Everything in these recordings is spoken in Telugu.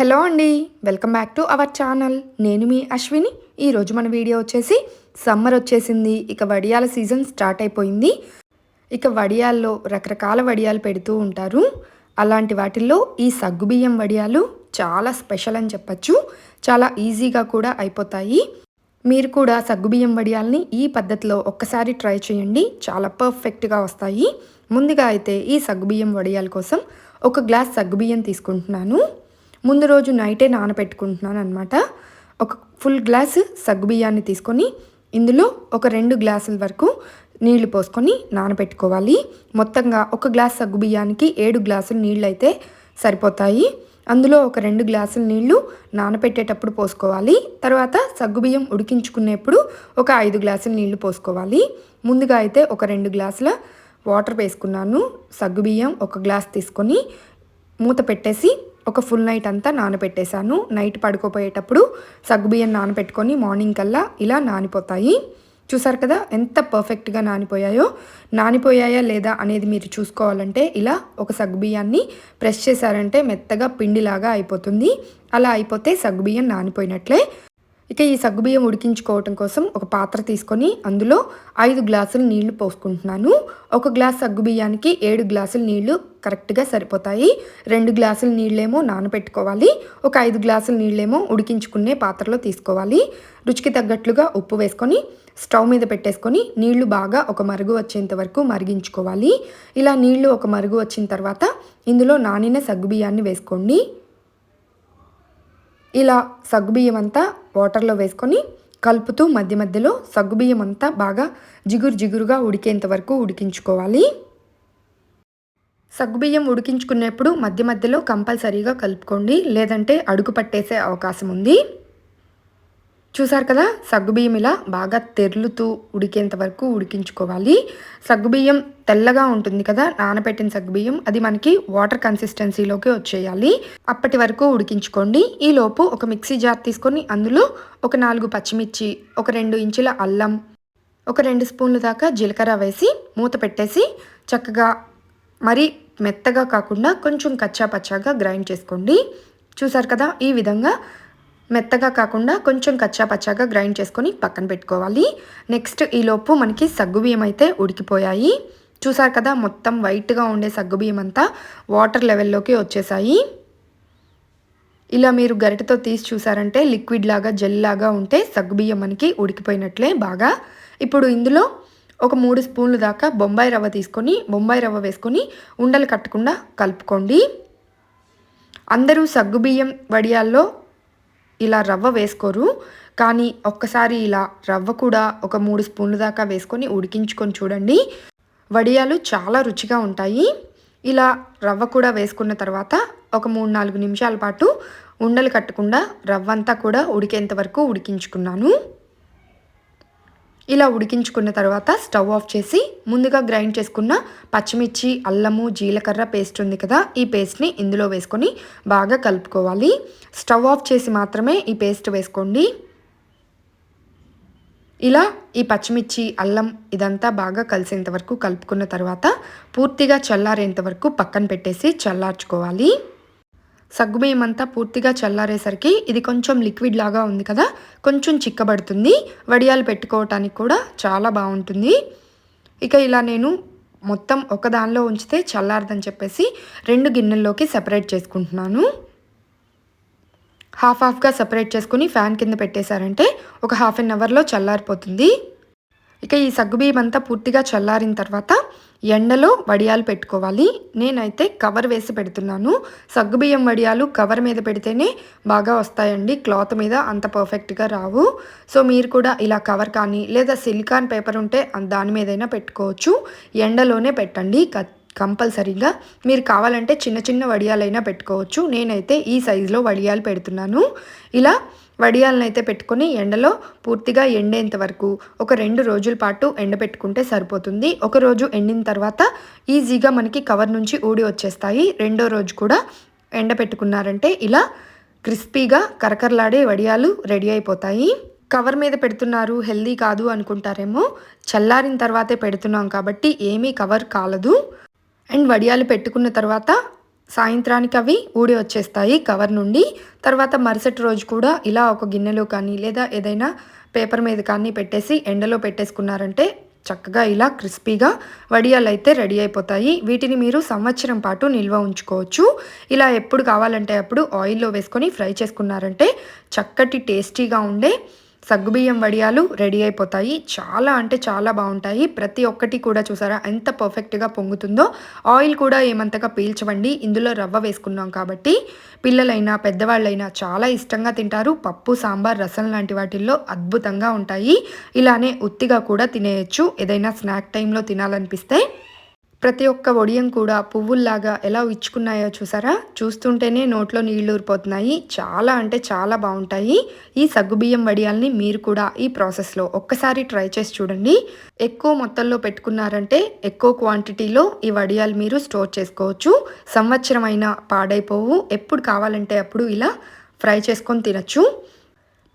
హలో అండి welcome back to our channel. నేను మీ అశ్విని. ఈరోజు మన వీడియో వచ్చేసి సమ్మర్ వచ్చేసింది. ఇక వడియాల సీజన్ స్టార్ట్ అయిపోయింది. ఇక వడియాల్లో రకరకాల వడియాలు పెడుతూ ఉంటారు. అలాంటి వాటిల్లో ఈ సగ్గుబియ్యం వడియాలు చాలా స్పెషల్ అని చెప్పచ్చు. చాలా ఈజీగా కూడా అయిపోతాయి. మీరు కూడా సగ్గుబియ్యం వడియాల్ని ఈ పద్ధతిలో ఒక్కసారి ట్రై చేయండి. చాలా పర్ఫెక్ట్గా వస్తాయి. ముందుగా అయితే ఈ సగ్గుబియ్యం వడియాల కోసం ఒక గ్లాస్ సగ్గుబియ్యం తీసుకుంటున్నాను. ముందు రోజు నైటే నానబెట్టుకుంటున్నాను అనమాట ఒక ఫుల్ గ్లాస్ సగ్గుబియ్యాన్ని తీసుకొని ఇందులో ఒక రెండు గ్లాసుల వరకు నీళ్ళు పోసుకొని నానబెట్టుకోవాలి. మొత్తంగా ఒక గ్లాస్ సగ్గుబియ్యానికి ఏడు గ్లాసులు నీళ్ళు అయితే సరిపోతాయి. అందులో ఒక రెండు గ్లాసుల నీళ్ళు నానబెట్టేటప్పుడు పోసుకోవాలి. తర్వాత సగ్గుబియ్యం ఉడికించుకునేప్పుడు ఒక ఐదు గ్లాసుల నీళ్ళు పోసుకోవాలి. ముందుగా అయితే ఒక రెండు గ్లాసుల వాటర్ వేసుకున్నాను. సగ్గుబియ్యం ఒక గ్లాస్ తీసుకొని మూత పెట్టేసి ఒక ఫుల్ నైట్ అంతా నానబెట్టేశాను. నైట్ పడుకోపోయేటప్పుడు సగ్గుబియ్యం నానబెట్టుకొని మార్నింగ్ కల్లా ఇలా నానిపోతాయి. చూసారు కదా ఎంత పర్ఫెక్ట్గా నానిపోయాయో. నానిపోయాయా లేదా అనేది మీరు చూసుకోవాలంటే ఇలా ఒక సగ్గుబియ్యాన్ని ప్రెస్ చేశారంటే మెత్తగా పిండిలాగా అయిపోతుంది. అలా అయిపోతే సగ్గుబియ్యం నానిపోయినట్లే. ఇక ఈ సగ్గుబియ్యం ఉడికించుకోవటం కోసం ఒక పాత్ర తీసుకొని అందులో ఐదు గ్లాసులు నీళ్ళు పోసుకుంటున్నాను. ఒక గ్లాస్ సగ్గుబియ్యానికి ఏడు గ్లాసులు నీళ్ళు కరెక్ట్గా సరిపోతాయి. రెండు గ్లాసులు నీళ్ళేమో నానబెట్టుకోవాలి. ఒక ఐదు గ్లాసుల నీళ్ళేమో ఉడికించుకునే పాత్రలో తీసుకోవాలి. రుచికి తగ్గట్లుగా ఉప్పు వేసుకొని స్టవ్ మీద పెట్టేసుకొని నీళ్ళు బాగా ఒక మరుగు వచ్చేంత వరకు మరిగించుకోవాలి. ఇలా నీళ్ళు ఒక మరుగు వచ్చిన తర్వాత ఇందులో నానిన సగ్గుబియ్యాన్ని వేసుకోండి. ఇలా సగ్గుబియ్యం అంతా వాటర్లో వేసుకొని కలుపుతూ మధ్య మధ్యలో సగ్గుబియ్యం అంతా బాగా జిగురు జిగురుగా ఉడికేంత వరకు ఉడికించుకోవాలి. సగ్గుబియ్యం ఉడికించుకునేప్పుడు మధ్య మధ్యలో కంపల్సరీగా కలుపుకోండి లేదంటే అడుగు పట్టేసే అవకాశం ఉంది. చూసారు కదా సగ్గుబియ్యం ఇలా బాగా తెర్లుతూ ఉడికేంత వరకు ఉడికించుకోవాలి. సగ్గుబియ్యం తెల్లగా ఉంటుంది కదా నానబెట్టిన సగ్గుబియ్యం అది మనకి వాటర్ కన్సిస్టెన్సీలోకి వచ్చేయాలి. అప్పటి వరకు ఉడికించుకోండి. ఈ లోపు ఒక మిక్సీ జార్ తీసుకొని అందులో ఒక నాలుగు పచ్చిమిర్చి ఒక రెండు ఇంచుల అల్లం ఒక రెండు స్పూన్లు దాకా జీలకర్ర వేసి మూత పెట్టేసి చక్కగా మరి మెత్తగా కాకుండా కొంచెం కచ్చా పచ్చాగా గ్రైండ్ చేసుకోండి. చూసారు కదా ఈ విధంగా మెత్తగా కాకుండా కొంచెం కచ్చా పచ్చాగా గ్రైండ్ చేసుకొని పక్కన పెట్టుకోవాలి. నెక్స్ట్ ఈలోపు మనకి సగ్గుబియ్యం అయితే ఉడికిపోయాయి. చూసారు కదా మొత్తం వైట్గా ఉండే సగ్గుబియ్యం అంతా వాటర్ లెవెల్లోకి వచ్చేసాయి. ఇలా మీరు గరిటతో తీసి చూసారంటే లిక్విడ్ లాగా జెల్ లాగా ఉంటే సగ్గుబియ్యం మనకి ఉడికిపోయినట్లే బాగా. ఇప్పుడు ఇందులో ఒక మూడు స్పూన్లు దాకా బొంబాయి రవ్వ తీసుకొని బొంబాయి రవ్వ వేసుకొని ఉండలు కట్టకుండా కలుపుకోండి. అందరూ సగ్గుబియ్యం వడియాల్లో ఇలా రవ్వ వేసుకోరు. కానీ ఒక్కసారి ఇలా రవ్వ కూడా ఒక మూడు స్పూన్లు దాకా వేసుకొని ఉడికించుకొని చూడండి. వడియాలు చాలా రుచిగా ఉంటాయి. ఇలా రవ్వ కూడా వేసుకున్న తర్వాత ఒక మూడు నాలుగు నిమిషాల పాటు ఉండలు కట్టకుండా రవ్వ అంతా కూడా ఉడికేంత వరకు ఉడికించుకున్నాను. ఇలా ఉడికించుకున్న తర్వాత స్టవ్ ఆఫ్ చేసి ముందుగా గ్రైండ్ చేసుకున్న పచ్చిమిర్చి అల్లము జీలకర్ర పేస్ట్ ఉంది కదా ఈ పేస్ట్ని ఇందులో వేసుకొని బాగా కలుపుకోవాలి. స్టవ్ ఆఫ్ చేసి మాత్రమే ఈ పేస్ట్ వేసుకోండి. ఇలా ఈ పచ్చిమిర్చి అల్లం ఇదంతా బాగా కలిసేంత వరకు కలుపుకున్న తర్వాత పూర్తిగా చల్లారేంత వరకు పక్కన పెట్టేసి చల్లార్చుకోవాలి. సగ్గుబియ్యం అంతా పూర్తిగా చల్లారేసరికి ఇది కొంచెం లిక్విడ్ లాగా ఉంది కదా కొంచెం చిక్కబడుతుంది. వడియాలు పెట్టుకోవటానికి కూడా చాలా బాగుంటుంది. ఇక ఇలా నేను మొత్తం ఒక దానిలో ఉంచితే చల్లారదని చెప్పేసి రెండు గిన్నెల్లోకి సెపరేట్ చేసుకుంటున్నాను. హాఫ్ హాఫ్గా సపరేట్ చేసుకుని ఫ్యాన్ కింద పెట్టేశారంటే ఒక హాఫ్ అన్ అవర్లో చల్లారిపోతుంది. ఇక ఈ సగ్గుబియ్యం అంతా పూర్తిగా చల్లారిన తర్వాత ఎండలో వడియాలు పెట్టుకోవాలి. నేనైతే కవర్ వేసి పెడుతున్నాను. సగ్గుబియ్యం వడియాలు కవర్ మీద పెడితేనే బాగా వస్తాయండి. క్లాత్ మీద అంత పర్ఫెక్ట్గా రావు. సో మీరు కూడా ఇలా కవర్ కానీ లేదా సిలికాన్ పేపర్ ఉంటే దాని మీదైనా పెట్టుకోవచ్చు. ఎండలోనే పెట్టండి. కంపల్సరీగా మీరు కావాలంటే చిన్న చిన్న వడియాలైనా పెట్టుకోవచ్చు. నేనైతే ఈ సైజులో వడియాలు పెడుతున్నాను. ఇలా వడియాలను అయితే పెట్టుకొని ఎండలో పూర్తిగా ఎండేంత వరకు ఒక రెండు రోజుల పాటు ఎండబెట్టుకుంటే సరిపోతుంది. ఒక రోజు ఎండిన తర్వాత ఈజీగా మనకి కవర్ నుంచి ఊడి వచ్చేస్తాయి. రెండో రోజు కూడా ఎండబెట్టుకున్నారంటే ఇలా క్రిస్పీగా కరకరలాడే వడియాలు రెడీ అయిపోతాయి. కవర్ మీద పెడుతున్నారు హెల్దీ కాదు అనుకుంటారేమో. చల్లారిన తర్వాతే పెడుతున్నాం కాబట్టి ఏమీ కవర్ కాలదు. అండ్ వడియాలు పెట్టుకున్న తర్వాత సాయంత్రానికి అవి ఊడి వచ్చేస్తాయి కవర్ నుండి. తర్వాత మరుసటి రోజు కూడా ఇలా ఒక గిన్నెలో కానీ లేదా ఏదైనా పేపర్ మీద కానీ పెట్టేసి ఎండలో పెట్టేసుకున్నారంటే చక్కగా ఇలా క్రిస్పీగా వడియాలు అయితే రెడీ అయిపోతాయి. వీటిని మీరు సంవత్సరం పాటు నిల్వ ఉంచుకోవచ్చు. ఇలా ఎప్పుడు కావాలంటే అప్పుడు ఆయిల్లో వేసుకొని ఫ్రై చేసుకున్నారంటే చక్కటి టేస్టీగా ఉండే సగ్గుబియ్యం వడియాలు రెడీ అయిపోతాయి. చాలా అంటే చాలా బాగుంటాయి. ప్రతి ఒక్కటి కూడా చూసారా? ఎంత పర్ఫెక్ట్గా పొంగుతుందో. ఆయిల్ కూడా ఏమంతగా పీల్చవండి. ఇందులో రవ్వ వేసుకున్నాం కాబట్టి పిల్లలైనా పెద్దవాళ్ళైనా చాలా ఇష్టంగా తింటారు. పప్పు సాంబార్ రసం లాంటి వాటిల్లో అద్భుతంగా ఉంటాయి. ఇలానే ఉత్తిగా కూడా తినేయచ్చు. ఏదైనా స్నాక్ టైంలో తినాలనిపిస్తే ప్రతి ఒక్క వడియం కూడా పువ్వుల్లాగా ఎలా ఇచ్చుకున్నాయో చూసారా? చూస్తుంటేనే నోట్లో నీళ్ళు ఊరిపోతున్నాయి. చాలా అంటే చాలా బాగుంటాయి. ఈ సగ్గుబియ్యం వడియాల్ని మీరు కూడా ఈ ప్రాసెస్లో ఒక్కసారి ట్రై చేసి చూడండి. ఎక్కువ మొత్తంలో పెట్టుకున్నారంటే ఎక్కువ క్వాంటిటీలో ఈ వడియాలు మీరు స్టోర్ చేసుకోవచ్చు. సంవత్సరం అయినా పాడైపోవు. ఎప్పుడు కావాలంటే అప్పుడు ఇలా ఫ్రై చేసుకొని తినచ్చు.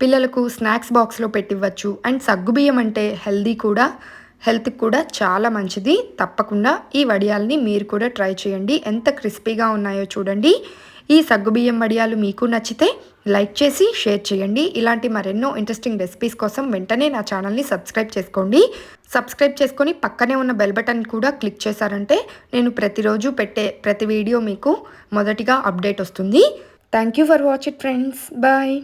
పిల్లలకు స్నాక్స్ బాక్స్లో పెట్టివ్వచ్చు. అండ్ సగ్గుబియ్యం అంటే హెల్దీ కూడా. హెల్త్కి కూడా చాలా మంచిది. తప్పకుండా ఈ వడియాల్ని మీరు కూడా ట్రై చేయండి. ఎంత క్రిస్పీగా ఉన్నాయో చూడండి. ఈ సగ్గుబియ్యం వడియాలు మీకు నచ్చితే లైక్ చేసి షేర్ చేయండి. ఇలాంటి మరెన్నో ఇంట్రెస్టింగ్ రెసిపీస్ కోసం వెంటనే నా ఛానల్ని సబ్స్క్రైబ్ చేసుకోండి. సబ్స్క్రైబ్ చేసుకొని పక్కనే ఉన్న బెల్ బటన్ కూడా క్లిక్ చేశారంటే నేను ప్రతిరోజు పెట్టే ప్రతి వీడియో మీకు మొదటిగా అప్డేట్ వస్తుంది. Thank you for watch it friends. Bye.